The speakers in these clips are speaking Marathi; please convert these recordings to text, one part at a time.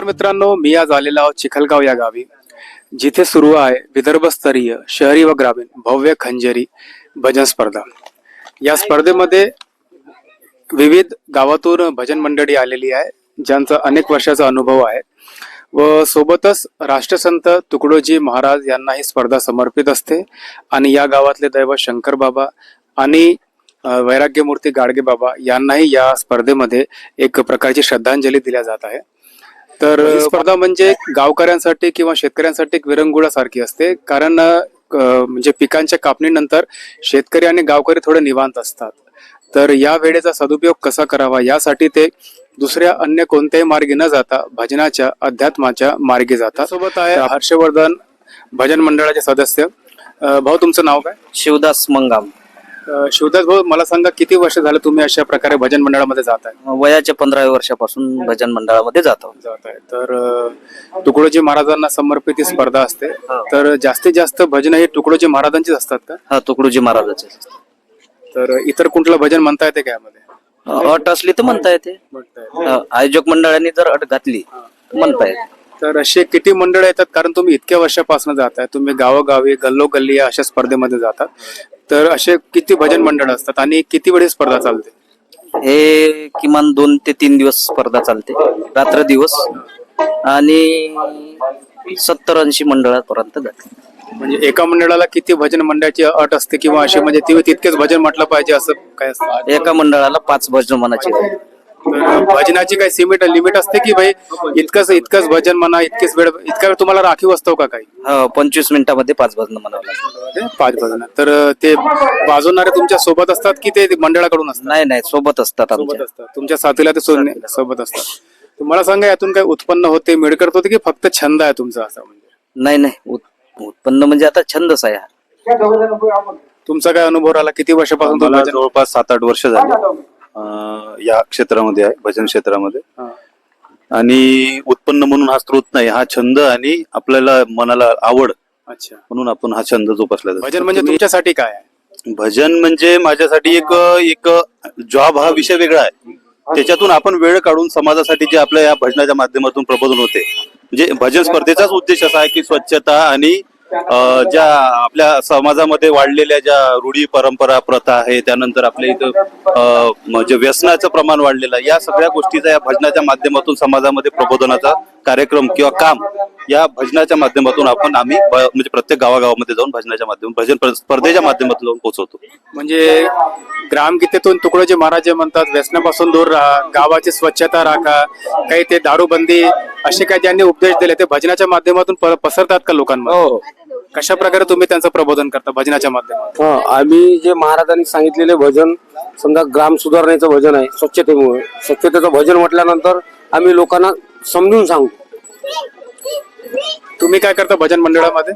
नमस्कार मित्रांनो मी आज आलेलो आहोत चिखलगाव या गावी. जिथे सुरू आहे विदर्भस्तरीय शहरी व ग्रामीण भव्य खंजेरी भजन स्पर्धा. या स्पर्धेमध्ये विविध गावातून भजन मंडळी आलेली आहे ज्यांचा अनेक वर्षाचा अनुभव आहे. व सोबतच राष्ट्रसंत तुकडोजी महाराज यांना ही स्पर्धा समर्पित असते. आणि या गावातले दैवत शंकर बाबा आणि वैराग्यमूर्ती गाडगे बाबा यांनाही या स्पर्धेमध्ये एक प्रकारची श्रद्धांजली दिल्या जात आहे. तर ही स्पर्धा म्हणजे गावकऱ्यांसाठी किंवा शेतकऱ्यांसाठी एक विरंगुळासारखी असते. कारण म्हणजे पिकांच्या कापणीनंतर शेतकरी आणि गावकरी थोडे निवांत असतात. तर या वेळेचा सदुपयोग कसा करावा यासाठी ते दुसऱ्या अन्य कोणत्याही मार्गी न जाता भजनाच्या अध्यात्माच्या मार्गी जातात. सोबत आहे हर्षवर्धन भजन मंडळाचे सदस्य. भाऊ तुमचं नाव काय? शिवदास मंगाम. शिवदास भाऊ मला सांगा किती वर्ष झालं तुम्ही अशा प्रकारे भजन मंडळामध्ये जात आहे? वयाच्या पंधराव्या वर्षापासून भजन मंडळामध्ये जातो जात आहे. तर अ, तुकडोजी महाराजांना समर्पित ही स्पर्धा असते. हो. तर जास्तीत जास्त भजन हे तुकडोजी महाराजांचीच असतात का? हा तुकडोजी महाराजाचे तर इतर कुठलं भजन म्हणता येते का यामध्ये? अट असली तर म्हणता येते. म्हणता येते. आयोजक मंडळाने जर अट घातली तर म्हणता येते. तर असे किती मंडळ येतात? कारण तुम्ही इतक्या वर्षापासून जाताय. तुम्ही गावोगावी गल्लोगल्ली या अशा स्पर्धेमध्ये जातात. तर असे किती भजन मंडळ असतात आणि किती वेळ ही स्पर्धा चालते? हे किमान दोन ते तीन दिवस स्पर्धा चालते. रात्र दिवस. आणि सत्तर ऐंशी मंडळापर्यंत जाते. म्हणजे एका मंडळाला किती भजन मंडळाची अट असते किंवा असे म्हणजे ती तितकेच भजन म्हटलं पाहिजे असं काय असतं? एका मंडळाला पाच भजन मनाची भजनाची काही सिमिट लिमिट असते की भाई इतकंच इतकंच भजन म्हणा इतकेच वेळ इतका वेळ तुम्हाला राखीव असतो का काही? हा, पंचवीस मिनिटामध्ये पाच भजन म्हणावं लागतं पाच भजन. तर ते वाजवणारे तुमच्यासोबत असतात की ते मंडळाकडून असतात? नाही नाही सोबत असतात सोबत आमच्या असतात. तुमच्या साथीला ते सोडणे सोबत असतात. तुम्हाला सांगा यातून काय उत्पन्न होते मिळकत होते की फक्त छंद आहे तुमचा असा म्हणजे? नाही नाही उत- उत्पन्न म्हणजे आता छंदच आहे. हा. तुमचा काय अनुभव आला? किती वर्षापासून मला तुम्ही भजन- जवळपास सात आठ वर्ष झाले. या क्षेत्रामध्ये आहे भजन क्षेत्रामध्ये. आणि उत्पन्न म्हणून हा स्रोत नाही हा छंद आणि आपल्याला मनाला आवड अच्छा. म्हणून आपण हा छंद जोपासला जातो. भजन म्हणजे तुमच्यासाठी काय आहे? भजन म्हणजे माझ्यासाठी एक एक जॉब हा विषय वेगळा आहे. त्याच्यातून आपण वेळ काढून समाजासाठी जे आपल्या या भजनाच्या माध्यमातून प्रबोधन होते. म्हणजे भजन स्पर्धेचाच उद्देश असा आहे की स्वच्छता आणि ज्या आपल्या समाजामध्ये वाढलेल्या ज्या रूढी परंपरा प्रथा आहे त्यानंतर आपल्या इथं जे म्हणजे व्यसनाचं प्रमाण वाढलेलं आहे या सगळ्या गोष्टीचा या भजनाच्या माध्यमातून समाजामध्ये प्रबोधनाचा कार्यक्रम किंवा काम या भजनाच्या माध्यमातून आपण आम्ही म्हणजे प्रत्येक गावागावामध्ये जाऊन भजनाच्या माध्यमातून भजन प्र- स्पर्धेच्या माध्यमातून जाऊन पोहोचवतो. म्हणजे ग्रामगीतेतून तुकडोजी महाराज जे म्हणतात व्यसनापासून दूर राहा गावाची स्वच्छता राखा काही ते दारूबंदी असे काही ज्यांनी उपदेश दिले ते भजनाच्या माध्यमातून प- पसरतात का लोकांमध्ये? कशा प्रकारे तुम्ही त्यांचं प्रबोधन करता भजनाच्या माध्यमातून? हा आम्ही जे महाराजांनी सांगितलेले भजन समजा ग्राम सुधारणेचं भजन आहे स्वच्छतेमुळे स्वच्छतेचं भजन म्हटल्यानंतर आम्ही लोकांना समजून सांगतो तुम्ही काय करता भजन मंडळामध्ये?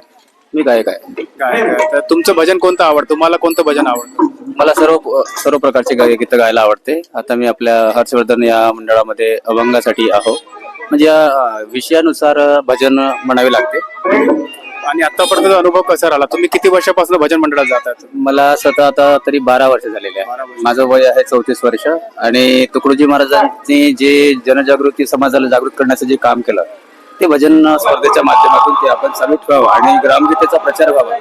मी काय काय तर तुमचं भजन कोणतं आवडतं? तुम्हाला कोणतं भजन आवडतं? मला सर्व सर्व प्रकारचे गाय गीतं गायला आवडते. आता मी आपल्या हर्षवर्धन या मंडळामध्ये अभंगासाठी आहो. म्हणजे या विषयानुसार भजन म्हणावे लागते. आणि आतापर्यंत अनुभव कसा राहिला? तुम्ही किती वर्षापासून भजन मंडळात जातात मला स्वतः आता तरी बारा वर्ष झालेले आहे. माझं वय आहे चौतीस वर्ष. आणि तुकडोजी महाराजांनी जे जनजागृती समाजाला जागृत करण्याचं जे काम केलं ते भजन स्पर्धेच्या माध्यमातून ते आपण चालू ठेवावं. आणि ग्रामगीतेचा प्रचार व्हावा.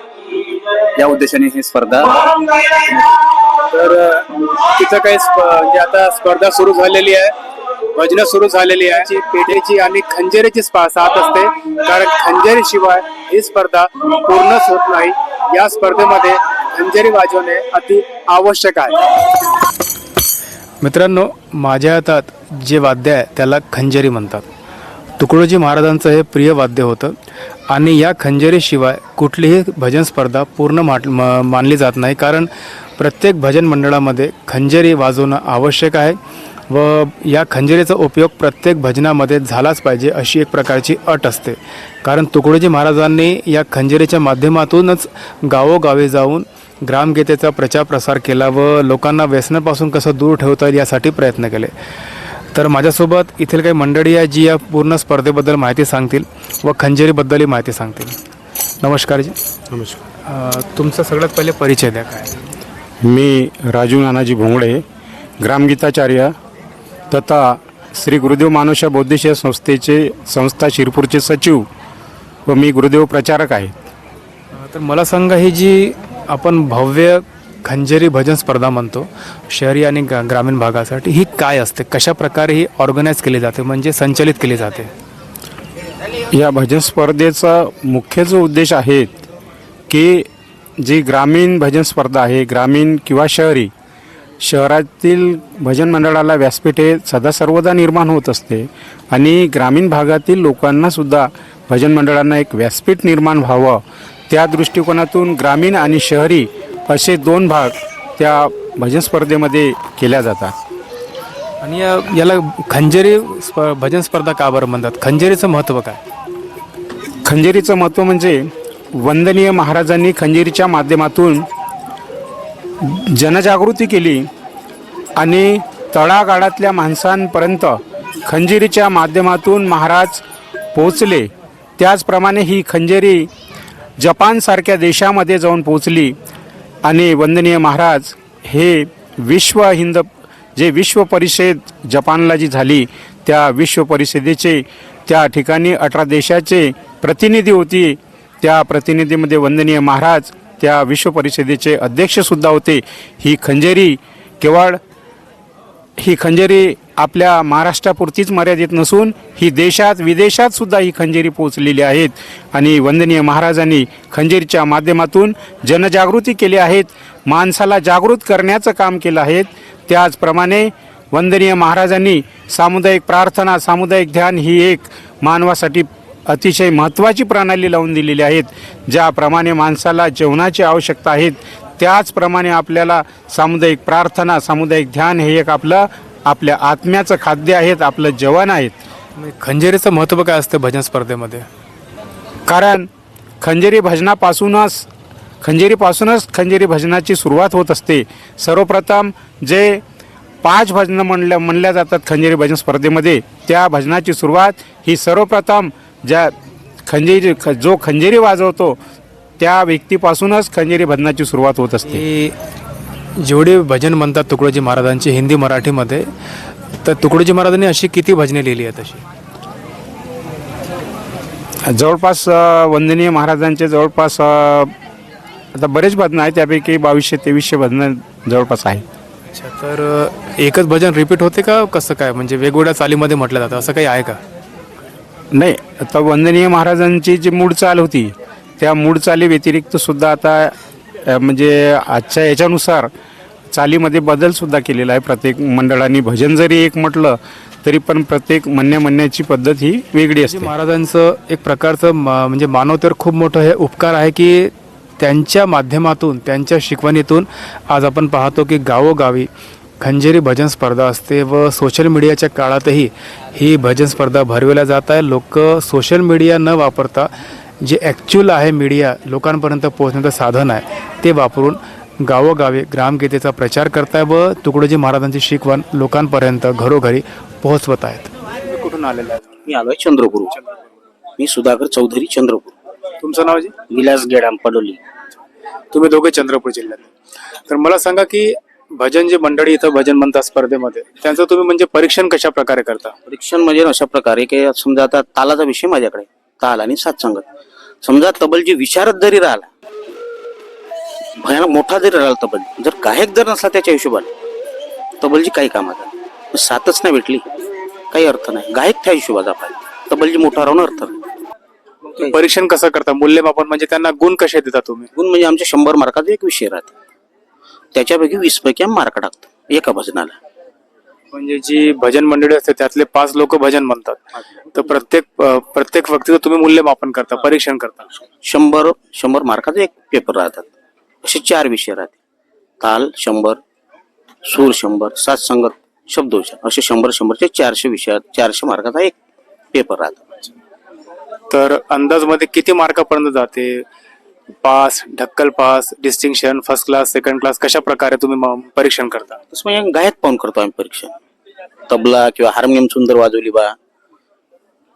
या उद्देशाने ही स्पर्धा. तर तिथं काही म्हणजे आता स्पर्धा सुरू झालेली आहे. भजनं सुरू झालेली आहे. जी आणि खंजेरीची स्पा- साथ असते. कारण खंजेरीशिवाय ही स्पर्धा पूर्णच होत नाही. या स्पर्धेमध्ये खंजेरी वाजवणे अति आवश्यक आहे. मित्रांनो माझ्या हातात जे वाद्य आहे त्याला खंजेरी म्हणतात. तुकडोजी महाराजांचं हे प्रिय वाद्य होतं. आणि या खंजेरीशिवाय कुठलीही भजन स्पर्धा पूर्ण माट म- मानली जात नाही. कारण प्रत्येक भजन मंडळामध्ये खंजेरी वाजवणं आवश्यक आहे. व या खंजेरीचा उपयोग प्रत्येक भजनामध्ये झालाच पाहिजे अशी एक प्रकारची अट असते. कारण तुकडोजी महाराजांनी या खंजेरीच्या माध्यमातूनच गावोगावी जाऊन ग्रामगीतेचा प्रचार प्रसार केला व लोकांना व्यसनापासून कसं दूर ठेवता येईल यासाठी प्रयत्न केले. तर माझ्यासोबत इथील काही मंडळी आहे जी या पूर्ण स्पर्धेबद्दल माहिती सांगतील व खंजेरीबद्दलही माहिती सांगतील. नमस्कार जी. नमस्कार. तुमचा सगळ्यात पहिले परिचय द्या काय? मी राजू नानाजी भोंगडे ग्रामगीताचार्य तथा श्री गुरुदेव मानुषा बौद्धिशीय संस्थेचे संस्था शिरपूरचे सचिव व मी गुरुदेव प्रचारक आहे. तर मला सांगा ही जी आपण भव्य खंजेरी भजन स्पर्धा म्हणतो शहरी आणि गा- ग्रामीण भागासाठी ही काय असते? कशा प्रकारे ही ऑर्गनाईज केली जाते? म्हणजे संचलित केली जाते? या भजन स्पर्धेचा मुख्य जो उद्देश आहे की जी ग्रामीण भजन स्पर्धा आहे ग्रामीण किंवा शहरी शहरातील भजन मंडळाला व्यासपीठ हे सदा सर्वदा निर्माण होत असते आणि ग्रामीण भागातील लोकांनासुद्धा भजन मंडळांना एक व्यासपीठ निर्माण व्हावं. त्या दृष्टिकोनातून ग्रामीण आणि शहरी असे दोन भाग त्या भजन स्पर्धेमध्ये केल्या जातात. आणि या याला खंजेरी स्प भजन स्पर्धा का बरं म्हणतात? खंजेरीचं महत्त्व काय? खंजेरीचं महत्त्व म्हणजे वंदनीय महाराजांनी खंजेरीच्या माध्यमातून जनजागृती केली आणि तळागाळातल्या माणसांपर्यंत खंजिरीच्या माध्यमातून महाराज पोचले त्याचप्रमाणे ही खंजेरी जपानसारख्या देशामध्ये जाऊन पोचली आणि वंदनीय महाराज हे विश्व हिंद जे विश्व परिषद जपानला जी झाली त्या विश्व परिषदेचे त्या ठिकाणी अठरा देशाचे प्रतिनिधी होती. त्या प्रतिनिधीमध्ये वंदनीय महाराज त्या विश्व परिषदेचे अध्यक्षसुद्धा होते. ही खंजेरी केवळ ही खंजेरी आपल्या महाराष्ट्रापुरतीच मर्यादित नसून ही देशात विदेशात सुद्धा ही खंजेरी पोचलेली आहेत. आणि वंदनीय महाराजांनी खंजेरीच्या माध्यमातून जनजागृती केली आहेत. माणसाला जागृत करण्याचं काम केलं आहे त्याचप्रमाणे वंदनीय महाराजांनी सामुदायिक प्रार्थना सामुदायिक ध्यान ही एक मानवासाठी अतिशय महत्त्वाची प्रणाली लावून दिलेली आहेत. ज्याप्रमाणे माणसाला जेवणाची आवश्यकता आहे त्याचप्रमाणे आपल्याला सामुदायिक प्रार्थना सामुदायिक ध्यान हे एक आपलं आपल्या आत्म्याचं खाद्य आहेत आपलं जेवण आहेत खंजेरीचं महत्त्व काय असतं भजन स्पर्धेमध्ये? कारण खंजेरी भजनापासूनच खंजेरीपासूनच खंजेरी भजनाची सुरुवात होत असते. सर्वप्रथम जे पाच भजनं म्हणल्या म्हणल्या जातात खंजेरी भजन स्पर्धेमध्ये त्या भजनाची सुरुवात ही सर्वप्रथम ज्या खंजेरी ख जो खंजेरी वाजवतो त्या व्यक्तीपासूनच खंजेरी भजनाची सुरुवात होत असते. ही जेवढे भजन म्हणतात तुकडोजी महाराजांची हिंदी मराठीमध्ये तर तुकडोजी महाराजांनी अशी किती भजने लिहिली आहेत अशी? जवळपास वंदनीय महाराजांचे जवळपास आता बरेच भजनं आहेत त्यापैकी बावीसशे तेवीसशे भजनं जवळपास आहे अच्छा तर एकच भजन रिपीट होते का कसं काय? म्हणजे वेगवेगळ्या चालीमध्ये म्हटलं जातं असं काही आहे का? नाही आता वंदनीय महाराजांची जी मूळ चाल होती त्या मूळ चाली व्यतिरिक्त सुद्धा आता म्हणजे आजच्या याच्यानुसार चालीमध्ये बदल सुद्धा केलेला आहे. प्रत्येक मंडळांनी भजन जरी एक म्हटलं तरी पण प्रत्येक म्हणण्या म्हणण्याची पद्धत ही वेगळी असते. महाराजांचं एक प्रकारचं मा- म्हणजे मानवतेवर खूप मोठं हे उपकार आहे की त्यांच्या माध्यमातून त्यांच्या शिकवणीतून आज आपण पाहतो की गावोगावी खंजेरी भजन स्पर्धा असते व सोशल मीडियाच्या काळातही ही भजन स्पर्धा भरवल्या जात आहे. लोक सोशल मीडिया न वापरता जे ॲक्च्युअल आहे मीडिया लोकांपर्यंत पोहोचण्याचं साधन आहे ते वापरून गावोगावी ग्रामगीतेचा प्रचार करताय व तुकडोजी महाराजांची शिकवण लोकांपर्यंत घरोघरी पोहोचवत आहेत. कुठून आलेला आहे मी आलोय चंद्रपूर. मी सुधाकर चौधरी चंद्रपूर. तुमचं नाव जे? विलास गेडाम पडोली तुम्ही दोघे चंद्रपूर जिल्ह्यात. तर मला सांगा की भजन जे मंडळी इथं भजन म्हणतात स्पर्धेमध्ये त्यांचं तुम्ही म्हणजे परीक्षण कशा प्रकारे करता? परीक्षण म्हणजे अशा प्रकारे की समजा आता तालाचा विषय माझ्याकडे ताल आणि सातसंगत समजा तबलजी विचारत जरी राहिला भयानक मोठा जरी राहिला तबल जर गायक जर नसला त्याच्या हिशोबाने तबलजी काही नाही. सातच नाही भेटली. काही अर्थ नाही. गायक त्या हिशोबाचा पाहिजे तबलजी मोठा राहून अर्थ नाही. परीक्षण कसं करता? मूल्यमापन म्हणजे त्यांना गुण कसे देता तुम्ही? गुण म्हणजे आमच्या शंभर मार्काचा एक विषय राहते. त्याच्यापैकी वीस पैकी आम्ही मार्क टाकतो एका भजनाला. म्हणजे जी भजन मंडळी असते त्यातले पाच लोक भजन म्हणतात. तर प्रत्येक प्रत्येक व्यक्तीचं तुम्ही मूल्यमापन करता परीक्षण करता. शंभर शंभर मार्काचा एक पेपर राहतात. असे चार विषय राहते. ताल शंभर सूर शंभर सात संगत शब्दोच्चार असे शंभर शंभरचे चारशे विषयात चारशे मार्काचा एक पेपर राहतात. तर अंदाजमध्ये किती मार्कापर्यंत जाते? Pass ढक्कल pass distinction first class second class कशा प्रकारे तुम्ही म- परीक्षण करता? तसं म्हणजे गायक पाहून करतो आम्ही परीक्षा तबला किंवा हार्मोनियम सुंदर वाजवली बा.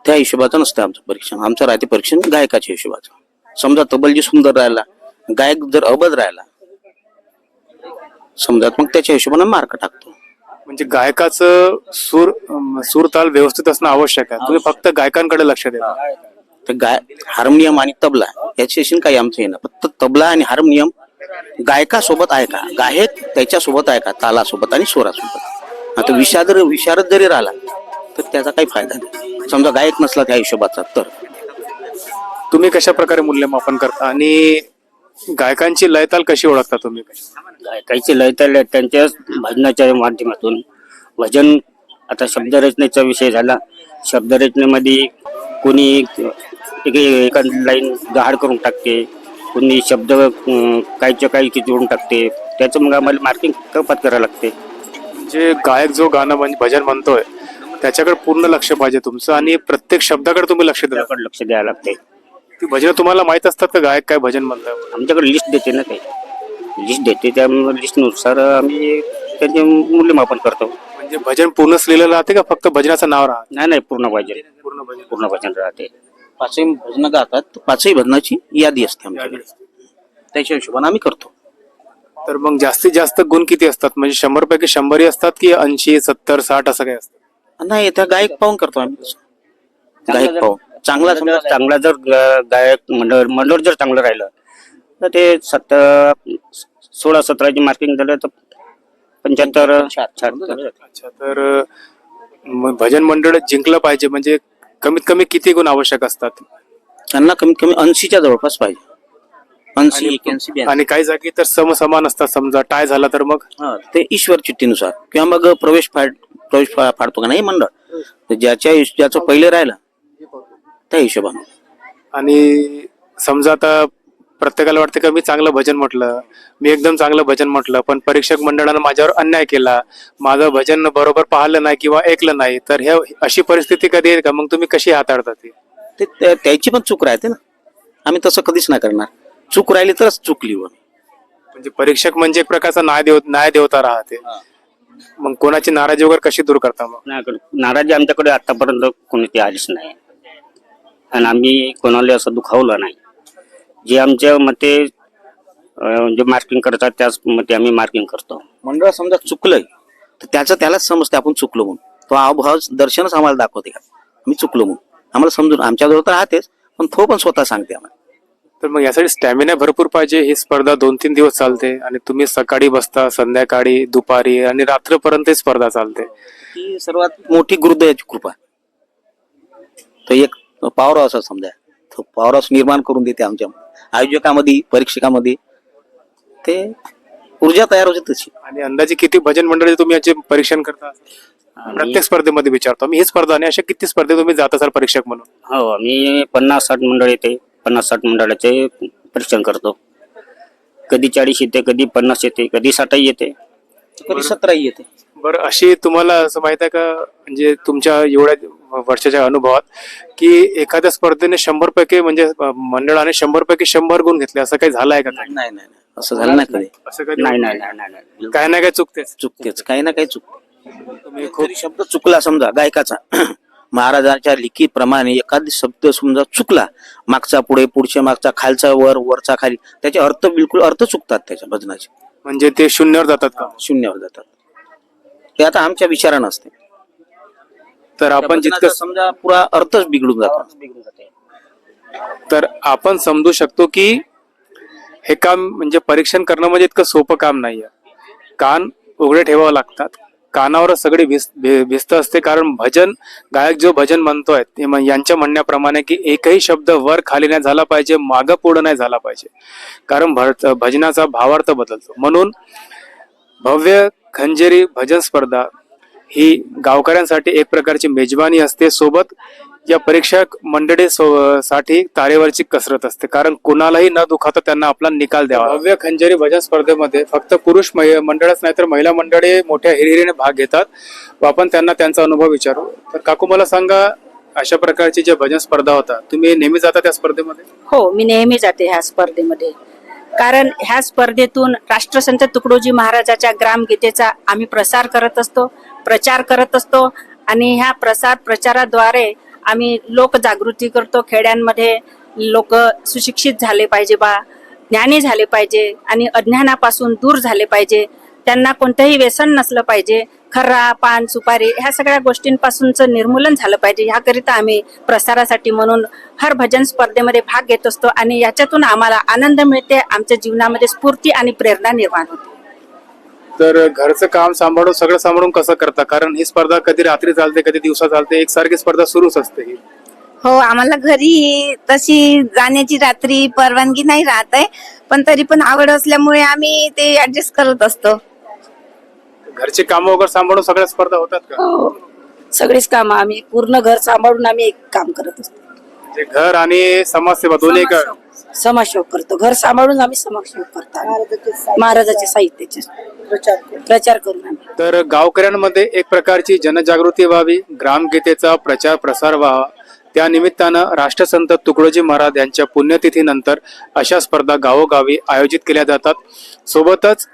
त्या हिशोबाचं नसतं आमचं परीक्षण. आमचं राहते परीक्षण गायकाच्या हिशोबाचं. समजा तबलजी सुंदर राहिला गायक जर अबद राहिला समजा मग त्याच्या हिशोबाने मार्क टाकतो. म्हणजे गायकाचं सूर अम, सूर ताल व्यवस्थित असणं आवश्यक आहे. तुम्ही फक्त गायकांकडे लक्ष द्या तर गाय हार्मोनियम आणि तबला याच्याशी काही आमचं येणं फक्त तबला आणि हार्मोनियम गायकासोबत आहे का? गायक त्याच्यासोबत आहे का? तालासोबत आणि स्वरासोबत. आता विषाद विशारद जरी राहिला तर त्याचा काही फायदा नाही. समजा गायक नसला त्या हिशोबाचा तर. तुम्ही कशा प्रकारे मूल्यमापन करता? आणि गायकांची लयताल कशी ओळखता तुम्ही? गायकाचे लय तर त्यांच्या भजनाच्या माध्यमातून. भजन आता शब्दरचनेचा विषय झाला. शब्दरचनेमध्ये कोणी एक एका लाईन गहाड करून टाकते. कोणी शब्द काहीच्या काही की जोडून टाकते. त्याचं मग आम्हाला मार्किंग कपात करावं लागते. जे गायक जो गाणं म्हणजे भजन म्हणतोय त्याच्याकडे पूर्ण लक्ष पाहिजे तुमचं आणि प्रत्येक शब्दाकडे तुम्ही लक्ष द्या. त्याकडे लक्ष द्यावं लागते. ती भजन तुम्हाला माहीत असतात का गायक काय भजन म्हणतोय आमच्याकडे लिस्ट देते ना ते. लिस्ट देते त्या लिस्टनुसार आम्ही त्याचे मूल्यमापन करतो. म्हणजे भजन पूर्णच लिहिलेलं राहते का फक्त भजनाचं नाव राहते? नाही नाही पूर्ण भजन. पूर्ण भजन. पूर्ण भजन राहते. पाचही भजन गातात तर पाचही भजनाची यादी असते आमच्याकडे. त्याच्या हिशोबाने आम्ही करतो. तर मग जास्तीत जास्त गुण किती असतात? म्हणजे शंभर पैकी शंभरही असतात की ऐंशी सत्तर साठ असं काही असतं? नाही त्या गायक पाहून करतो आम्ही तसं. गायक पाहून. चांगला समजा चांगला जर ग- गायक मंडळ मंडळ जर चांगलं राहिलं तर ते सत्तर सोळा सतराची मार्किंग झालं तर पंच्याहत्तर अच्छा तर भजन मंडळ जिंकलं पाहिजे. म्हणजे कमीत कमी किती गुण आवश्यक असतात? त्यांना कमीत कमी ऐंशीच्या जवळपास पाहिजे. ऐंशी आणि- एक्याऐंशी. आणि काही जागी तर समसमान असतात समजा टाय झाला तर मग? हा, ते ईश्वर चिठ्ठीनुसार. किंवा मग प्रवेश फाड प्रवेश फा- फाडतो का नाही मंडळ. तर ज्याच्या हिश- ज्याचं पहिले राहिलं त्या हिशोबानं. आणि समजा आता प्रत्येकाला वाटतं का मी चांगलं भजन म्हटलं मी एकदम चांगलं भजन म्हटलं पण परीक्षक मंडळानं माझ्यावर अन्याय केला माझं भजन बरोबर पाहिलं नाही किंवा ऐकलं नाही तर हे अशी परिस्थिती कधी येईल का? मग तुम्ही कशी हाताळता ती? ते त्या- त्याची पण चूक राहते ना. आम्ही तसं कधीच नाही करणार. चूक राहिली तरच चुकली हो म्हणजे परीक्षक म्हणजे एक प्रकारचा न्याय देव न्याय देवता राहते. मग कोणाची नाराजी वगैरे कशी दूर करता मग? नाराजी आमच्याकडे आतापर्यंत कोणी आलीच नाही. आणि आम्ही कोणाला असं दुखावलं नाही. जे आमच्या मते जे मार्किंग करतात त्याच मते आम्ही मार्किंग करतो. मंडळ समजा चुकलंय तर त्याचं त्यालाच समजते आपण चुकलो म्हणून. तो अभाव दर्शनच आम्हाला दाखवते का? आम्ही चुकलो म्हणून. आम्हाला समजून आमच्याजवळ तर राहतेच पण तो पण स्वतः सांगते आम्हाला. तर मग यासाठी स्टॅमिना भरपूर पाहिजे ही स्पर्धा दोन तीन दिवस चालते आणि तुम्ही सकाळी बसता संध्याकाळी दुपारी आणि रात्रपर्यंत ही स्पर्धा चालते. ती सर्वात मोठी गुरुदयाची कृपा. तो एक पॉवर हाऊस समजा तो पॉवर हाऊस निर्माण करून देते आमच्या आयोजकामध्ये परीक्षकामध्ये. ते ऊर्जा तयार होते तशी. आणि अंदाजे किती भजन मंडळी तुम्ही याचे परीक्षण करता? प्रत्येक स्पर्धेमध्ये विचारतो. मी ही स्पर्धा आणि अशा किती स्पर्धे तुम्ही जात असाल परीक्षक म्हणून? हो आम्ही पन्नास साठ मंडळ येते पन्नास साठ मंडळाचे परीक्षण करतो. कधी चाळीस येते कधी पन्नास येते कधी साठही येते. कधी सतराही येते. बरं अशी तुम्हाला असं माहीत आहे का? म्हणजे तुमच्या एवढ्या वर्षाच्या अनुभवात की एखाद्या स्पर्धेने शंभर पैकी म्हणजे मंडळाने शंभर पैकी शंभर गुण घेतले असं काही झालं आहे का काही? नाही नाही नाही. असं झालं नाही कधी. असं कधी नाही नाही नाही. नाही नाही काय ना काय चुकतेच. चुकतेच. काही ना काही चुक तुम्ही खूप शब्द चुकला समजा गायकाचा. महाराजांच्या लिखीप्रमाणे एखादी शब्द समजा चुकला मागचा पुढे पुढच्या मागचा खालचा वर वरचा खाली त्याचे अर्थ बिलकुल अर्थ चुकतात त्याच्या भजनाचे. म्हणजे ते शून्यावर जातात का? शून्यावर जातात. ते आता आमच्या विचारानं असते. तर आपण जितकं समजा पुरा अर्थच बिघडून जातो. बिघडून जाते. तर आपण समजू शकतो की हे काम म्हणजे परीक्षण करणं म्हणजे इतकं सोपं काम नाहीये. कान उघडे ठेवावं लागतात. कानावरच सगळी भिस भि- भिस्त असते कारण भजन गायक जो भजन म्हणतोय ते यांच्या म्हणण्याप्रमाणे की एकही शब्द वर खाली नाही झाला पाहिजे मागं पुढं नाही झाला पाहिजे. कारण भजनाचा भावार्थ बदलतो. म्हणून भव्य खंजेरी भजन स्पर्धा ही गावकऱ्यांसाठी एक प्रकारची मेजबानी असते. सोबत या परीक्षक मंडळी सो- साठी तारेवरची कसरत असते. कारण कुणालाही न दुखावता त्यांना आपला निकाल द्यावा भव्य खंजेरी भजन स्पर्धेमध्ये फक्त पुरुष महि- मंडळच नाही तर महिला मंडळी मोठ्या हिरिरीने भाग घेतात. व आपण त्यांना त्यांचा अनुभव विचारू. तर काकू मला सांगा अशा प्रकारची जे भजन स्पर्धा होता तुम्ही नेहमी जाता त्या स्पर्धेमध्ये? हो मी नेहमी जाते ह्या स्पर्धेमध्ये. कारण ह्या स्पर्धेतून राष्ट्रसंत तुकडोजी महाराजाच्या ग्रामगीतेचा आम्ही प्रसार करत असतो. प्रचार करत असतो आणि ह्या प्रसार प्रचाराद्वारे आम्ही लोकजागृती करतो. खेड्यांमध्ये लोक सुशिक्षित झाले पाहिजे बा ज्ञानी झाले पाहिजे आणि अज्ञानापासून दूर झाले पाहिजे. त्यांना कोणतंही व्यसन नसलं पाहिजे. खर्रा पान सुपारी ह्या सगळ्या गोष्टींपासूनचं निर्मूलन झालं पाहिजे. ह्याकरिता आम्ही प्रसारासाठी म्हणून हर भजन स्पर्धेमध्ये भाग घेत असतो आणि याच्यातून आम्हाला आनंद मिळते. आमच्या जीवनामध्ये स्फूर्ती आणि प्रेरणा निर्माण होते. तर घरचं काम सांभाळून सगळं सांभाळून कसं करता? कारण ही स्पर्धा कधी रात्री चालते कधी दिवसा चालते एकसारखी स्पर्धा सुरूच असते ही. हो आम्हाला घरी तशी जाण्याची रात्री परवानगी नाही राहत आहे पण तरी पण आवड असल्यामुळे आम्ही ते ऍडजस्ट करत असतो. घरची कामं वगैरे सांभाळून सगळ्या स्पर्धा होतात का? हो. सगळीच काम आम्ही पूर्ण घर सांभाळून आम्ही एक काम करत असतो. म्हणजे घर आणि समाजसेवा दोन्ही का समाजसेवक करतो. घर सांभाळून आम्ही समाजसेवक करतो. महाराजाचे साहित्याचे प्रचार करून आम्ही. तर गावकऱ्यांमध्ये एक प्रकारची जनजागृती व्हावी ग्रामगीतेचा प्रचार प्रसार व्हावा. त्या निमित्तानं राष्ट्रसंत तुकडोजी महाराज यांच्या पुण्यतिथीनंतर अशा स्पर्धा गावोगावी आयोजित केल्या जातात. सोबतच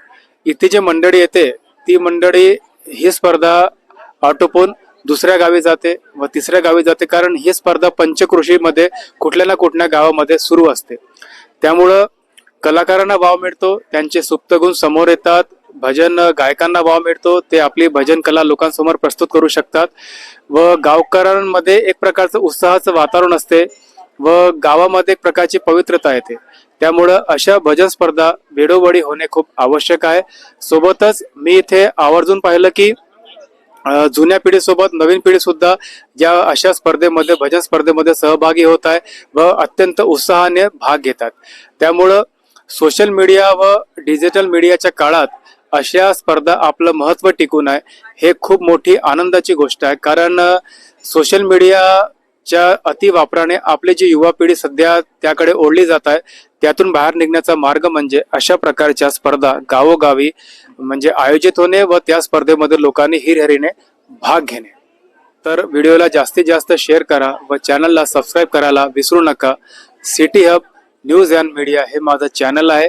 इथे जी मंडळी येते ती मंडळी ही स्पर्धा आटोपून दुसऱ्या गावी जाते व तिसऱ्या गावी जाते कारण ही स्पर्धा पंचकृषीमध्ये कुठल्या ना कुठल्या गावामध्ये सुरू असते. त्यामुळं कलाकारांना वाव मिळतो त्यांचे सुप्तगुण समोर येतात भजन गायकांना वाव मिळतो ते आपली भजन कला लोकांसमोर प्रस्तुत करू शकतात व गावकऱ्यांमध्ये एक प्रकारचं उत्साहाचं वातावरण असते व गावामध्ये एक प्रकारची पवित्रता येते. त्यामुळं अशा भजन स्पर्धा वेळोवेळी होणे खूप आवश्यक आहे. सोबतच मी इथे आवर्जून पाहिलं की जुन्या पिढीसोबत नवीन पिढी सुद्धा या अशा स्पर्धेमध्ये भजन स्पर्धेमध्ये सहभागी होत आहे व अत्यंत उत्साहाने भाग घेतात. त्यामुळं सोशल मीडिया व डिजिटल मीडियाच्या काळात अशा स्पर्धा आपलं महत्त्व टिकून आहे हे खूप मोठी आनंदाची गोष्ट आहे. कारण सोशल मीडियाच्या अतिवापराने आपली जी युवा पिढी सध्या त्याकडे ओढली जात आहे त्यातून बाहेर निघण्याचा मार्ग म्हणजे अशा प्रकारच्या स्पर्धा गावोगावी म्हणजे आयोजित होणे व त्या स्पर्धेमध्ये लोकांनी हिरहरीने भाग घेणे. तर व्हिडिओला जास्तीत जास्त शेअर करा व चॅनलला सबस्क्राईब करायला विसरू नका. City hub news and media हे माझं चॅनल आहे.